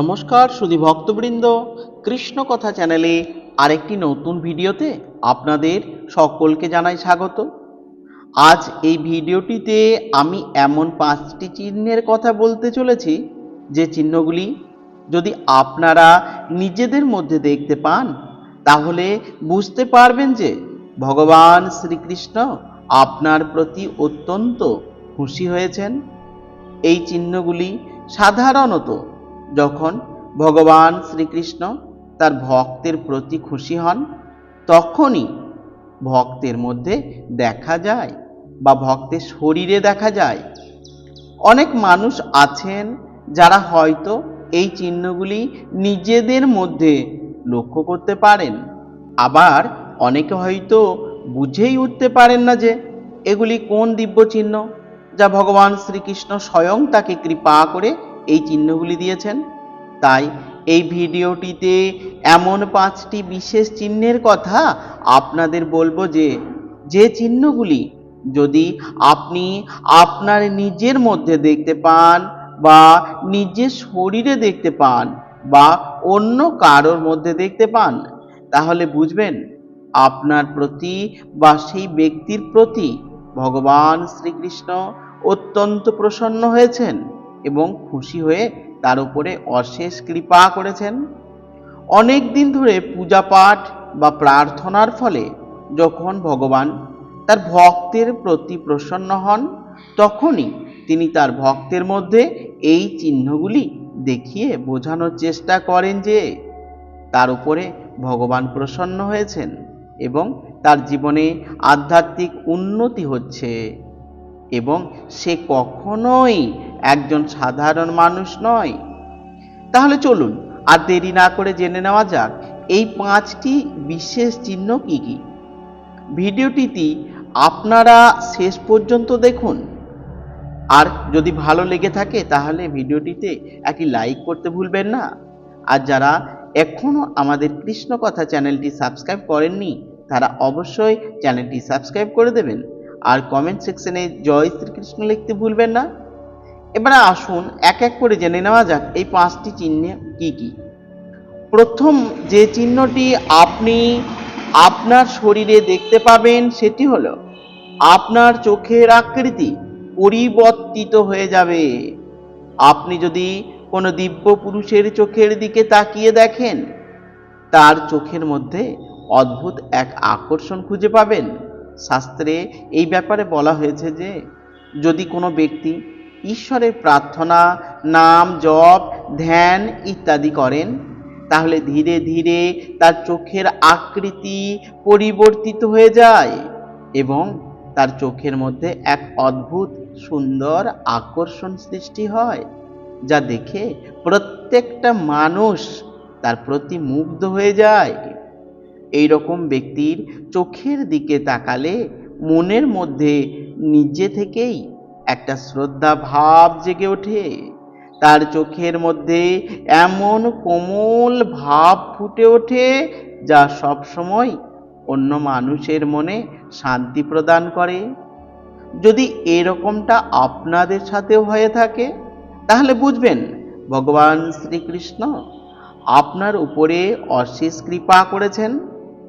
নমস্কার সুধী ভক্তবৃন্দ। কৃষ্ণ কথা চ্যানেলে আরেকটি নতুন ভিডিওতে আপনাদের সকলকে জানাই স্বাগত। আজ এই ভিডিওটিতে আমি এমন পাঁচটি চিহ্নের কথা বলতে চলেছি, যে চিহ্নগুলি যদি আপনারা নিজেদের মধ্যে দেখতে পান, তাহলে বুঝতে পারবেন যে ভগবান শ্রীকৃষ্ণ আপনার প্রতি অত্যন্ত খুশি হয়েছেন। এই চিহ্নগুলি সাধারণত যখন ভগবান শ্রীকৃষ্ণ তার ভক্তের প্রতি খুশি হন, তখনই ভক্তের মধ্যে দেখা যায় বা ভক্তের শরীরে দেখা যায়, অনেক মানুষ আছেন যারা হয়তো এই চিহ্নগুলি নিজেদের মধ্যে লক্ষ্য করতে পারেন। আবার অনেকে হয়তো বুঝেই উঠতে পারেন না যে এগুলি কোন দিব্য চিহ্ন যা ভগবান শ্রীকৃষ্ণ স্বয়ং তাকে কৃপা করে এই চিহ্নগুলি দিয়েছেন। তাই এই ভিডিওটিতে এমন পাঁচটি বিশেষ চিহ্নের কথা আপনাদের বলব যে যে চিহ্নগুলি যদি আপনি আপনার নিজের মধ্যে দেখতে পান বা নিজের শরীরে দেখতে পান বা অন্য কারোর মধ্যে দেখতে পান, তাহলে বুঝবেন আপনার প্রতি বা সেই ব্যক্তির প্রতি ভগবান শ্রীকৃষ্ণ অত্যন্ত প্রসন্ন হয়েছেন। এবং খুশি হয়ে তার উপরে অশেষ কৃপা করেছেন। অনেক দিন ধরে পূজা পাঠ বা প্রার্থনার ফলে যখন ভগবান তার ভক্তের প্রতি প্রসন্ন হন, তখনই তিনি তার ভক্তের মধ্যে এই চিহ্নগুলি দেখিয়ে বোঝানোর চেষ্টা করেন যে তার উপরে ভগবান প্রসন্ন হয়েছেন এবং তার জীবনে আধ্যাত্মিক উন্নতি হচ্ছে এবং সে কখনোই একজন সাধারণ মানুষ নয়। তাহলে চলুন, আর দেরি না করে জেনে নেওয়া যাক, এই পাঁচটি বিশেষ চিহ্ন কি কি? ভিডিওটিতে আপনারা শেষ পর্যন্ত দেখুন। আর যদি ভালো লেগে থাকে, তাহলে ভিডিওটিতে একটি লাইক করতে ভুলবেন না। আর যারা এখনও আমাদের কৃষ্ণ কথা চ্যানেলটি সাবস্ক্রাইব করেননি, তারা অবশ্যই চ্যানেলটি সাবস্ক্রাইব করে দেবেন। আর কমেন্ট সেকশনে জয় শ্রীকৃষ্ণ লিখতে ভুলবেন না। এবারে আসুন এক এক করে জেনে নেওয়া যাক এই পাঁচটি চিহ্নে কি কি। প্রথম যে চিহ্নটি আপনি আপনার শরীরে দেখতে পাবেন সেটি হলো আপনার চোখের আকৃতি পরিবর্তিত হয়ে যাবে। আপনি যদি কোনো দিব্য পুরুষের চোখের দিকে তাকিয়ে দেখেন, তার চোখের মধ্যে অদ্ভুত এক আকর্ষণ খুঁজে পাবেন। শাস্ত্রে এই ব্যাপারে বলা হয়েছে যে, যদি কোনো ব্যক্তি ঈশ্বরের প্রার্থনা, নাম, জপ, ধ্যান ইত্যাদি করেন, তাহলে ধীরে ধীরে তার চোখের আকৃতি পরিবর্তিত হয়ে যায় এবং তার চোখের মধ্যে এক অদ্ভুত, সুন্দর আকর্ষণ সৃষ্টি হয়, যা দেখে প্রত্যেকটা মানুষ তার প্রতি মুগ্ধ হয়ে যায়। এই রকম ব্যক্তির চোখের দিকে তাকালে মনের মধ্যে নিজে থেকেই একটা শ্রদ্ধা ভাব জেগে ওঠে। তার চোখের মধ্যে এমন কোমল ভাব ফুটে ওঠে যা সব সময় অন্য মানুষের মনে শান্তি প্রদান করে। যদি এরকমটা আপনাদের সাথেও হয়ে থাকে, তাহলে বুঝবেন, ভগবান শ্রীকৃষ্ণ আপনার উপরে অশেষ কৃপা করেছেন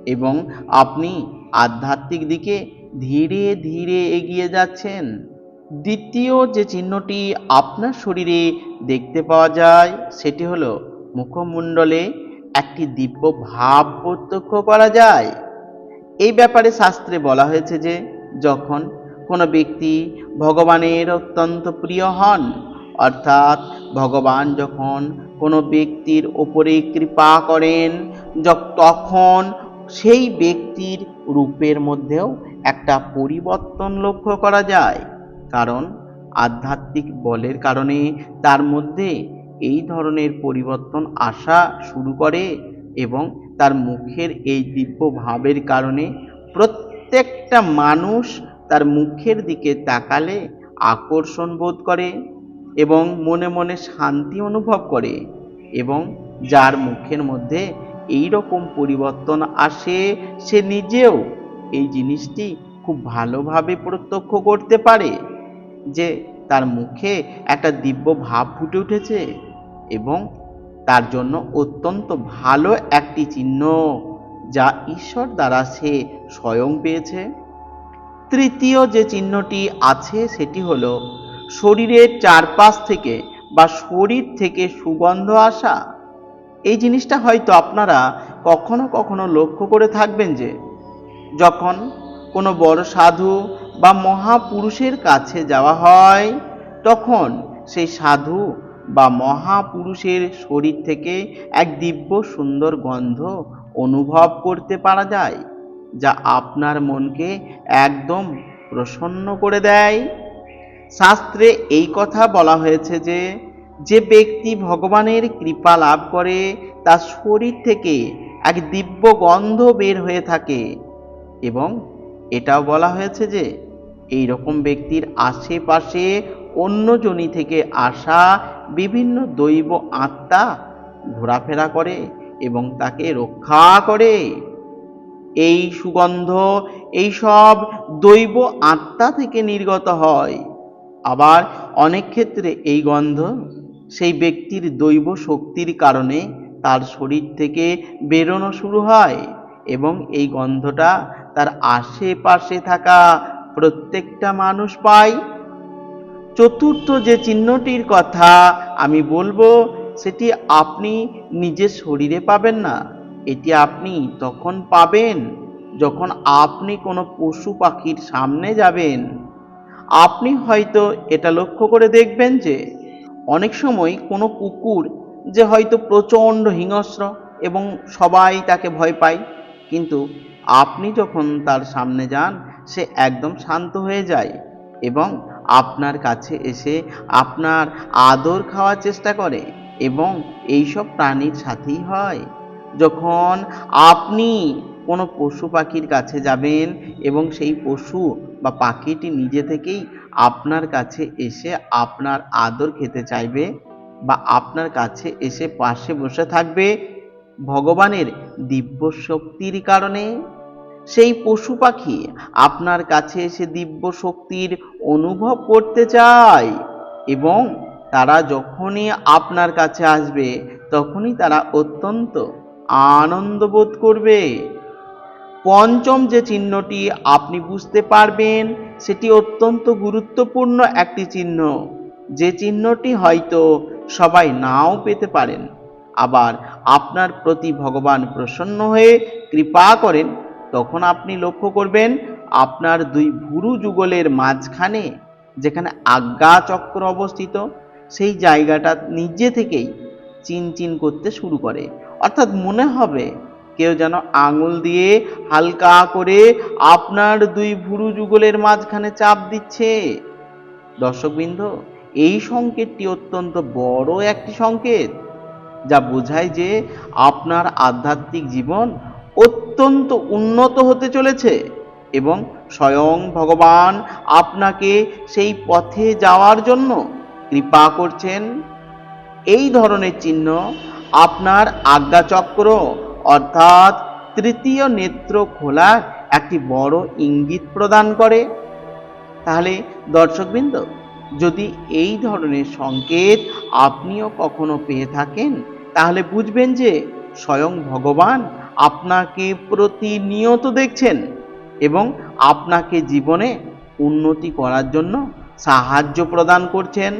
এবং আপনি আধ্যাত্মিক দিকে ধীরে ধীরে এগিয়ে যাচ্ছেন। দ্বিতীয় যে চিহ্নটি আপনার শরীরে দেখতে পাওয়া যায়, সেটি হলো মুখমণ্ডলে একটি দিব্য ভাব প্রত্যক্ষ করা যায়। এই ব্যাপারে শাস্ত্রে বলা হয়েছে যে, যখন কোনো ব্যক্তি ভগবানের অত্যন্ত প্রিয় হন, অর্থাৎ ভগবান যখন কোনো ব্যক্তির ওপরে কৃপা করেন তখন সেই ব্যক্তির রূপের মধ্যেও একটা পরিবর্তন লক্ষ্য করা যায়। কারণ আধ্যাত্মিক বলের কারণে তার মধ্যে এই ধরনের পরিবর্তন আসা শুরু করে এবং তার মুখের এই দিব্য ভাবের কারণে প্রত্যেকটা মানুষ তার মুখের দিকে তাকালে আকর্ষণ বোধ করে এবং মনে মনে শান্তি অনুভব করে এবং যার মুখের মধ্যে এই রকম পরিবর্তন আসে, সে নিজেও এই জিনিসটি খুব ভালোভাবে প্রত্যক্ষ করতে পারে। যে তার মুখে একটা দিব্য ভাব ফুটে উঠেছে এবং তার জন্য অত্যন্ত ভালো একটি চিহ্ন যা ঈশ্বর দ্বারা সে স্বয়ং পেয়েছে। তৃতীয় যে চিহ্নটি আছে সেটি হলো শরীরের চারপাশ থেকে বা শরীর থেকে সুগন্ধ আসা। এই জিনিসটা হয়তো আপনারা কখনো কখনো লক্ষ্য করে থাকবেন যে যখন কোনো বড় সাধু বা মহাপুরুষের কাছে যাওয়া হয়, তখন সেই সাধু বা মহাপুরুষের শরীর থেকে এক দিব্য সুন্দর গন্ধ অনুভব করতে পারা যায়, যা আপনার মনকে একদম প্রসন্ন করে দেয়। শাস্ত্রে এই কথা বলা হয়েছে যে যে ব্যক্তি ভগবানের কৃপা লাভ করে, তার শরীর থেকে এক দিব্য গন্ধ বের হয়ে থাকে এবং এটাও বলা হয়েছে যে এই রকম ব্যক্তির আশেপাশে অন্য জনি থেকে আসা বিভিন্ন দৈব আত্মা ঘোরাফেরা করে এবং তাকে রক্ষা করে। এই সুগন্ধ এই সব দৈব আত্মা থেকে নির্গত হয়। আবার অনেক ক্ষেত্রে এই গন্ধ সেই ব্যক্তির দৈব শক্তির কারণে তার শরীর থেকে বেরোনো শুরু হয় এবং এই গন্ধটা তার আশেপাশে থাকা প্রত্যেকটা মানুষ পায় চতুর্থ যে চিহ্নটির কথা আমি বলব, সেটি আপনি নিজের শরীরে পাবেন না। এটি আপনি তখন পাবেন যখন আপনি কোনো পশু পাখির সামনে যাবেন। আপনি হয়তো এটা লক্ষ্য করে দেখবেন যে, অনেক সময় কোনো কুকুর যে হয়তো প্রচণ্ড হিংস্র এবং সবাই তাকে ভয় পায়, কিন্তু আপনি যখন তার সামনে যান, সে একদম শান্ত হয়ে যায় এবং আপনার কাছে এসে আপনার আদর খাওয়ার চেষ্টা করে এবং এইসব প্রাণীর সাথেই হয়। যখন আপনি কোনো পশু পাখির কাছে যাবেন এবং সেই পশু বা পাখিটি নিজে থেকেই আপনার কাছে এসে আপনার আদর খেতে চাইবে বা আপনার কাছে এসে পাশে বসে থাকবে, ভগবানের দিব্য শক্তির কারণে সেই পশু পাখি আপনার কাছে এসে দিব্য শক্তির অনুভব করতে চায় এবং তারা যখনই আপনার কাছে আসবে, তখনই তারা অত্যন্ত আনন্দ বোধ করবে। পঞ্চম যে চিহ্নটি আপনি বুঝতে পারবেন, সেটি অত্যন্ত গুরুত্বপূর্ণ একটি চিহ্ন। যে চিহ্নটি হয়তো সবাই নাও পেতে পারেন। আবার আপনার প্রতি ভগবান প্রসন্ন হয়ে কৃপা করেন। তখন আপনি লক্ষ্য করবেন আপনার দুই ভুরু যুগলের মাঝখানে যেখানে আজ্ঞা চক্র অবস্থিত, সেই জায়গাটা নিজে থেকেই চিনচিন করতে শুরু করে। অর্থাৎ মনে হবে কেউ যেন আঙুল দিয়ে হালকা করে আপনার দুই ভুরু যুগলের মাঝখানে চাপ দিচ্ছে। দর্শকবৃন্দ, এই সংকেতটি অত্যন্ত বড় একটি সংকেত, যা বোঝায় যে আপনার আধ্যাত্মিক জীবন অত্যন্ত উন্নত হতে চলেছে এবং স্বয়ং ভগবান আপনাকে সেই পথে যাওয়ার জন্য কৃপা করছেন। এই ধরনের চিহ্ন আপনার আজ্ঞাচক্র অর্থাৎ তৃতীয় নেত্র খোলার একটি বড় ইঙ্গিত প্রদান করে। তাহলে দর্শকবৃন্দ, যদি এই ধরনের সংকেত আপনিও কখনো পেয়ে থাকেন, তাহলে বুঝবেন যে স্বয়ং ভগবান আপনাকে প্রতিনিয়ত দেখছেন এবং আপনাকে জীবনে উন্নতি করার জন্য সাহায্য প্রদান করছেন।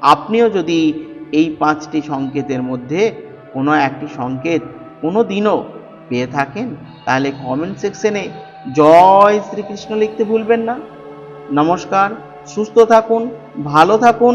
আপনিও যদি এই পাঁচটি সংকেতের মধ্যে কোনো একটি সংকেত কোনো দিনও পেয়ে থাকেন, তাহলে কমেন্ট সেকশনে জয় শ্রীকৃষ্ণ লিখতে ভুলবেন না। নমস্কার, সুস্থ থাকুন, ভালো থাকুন।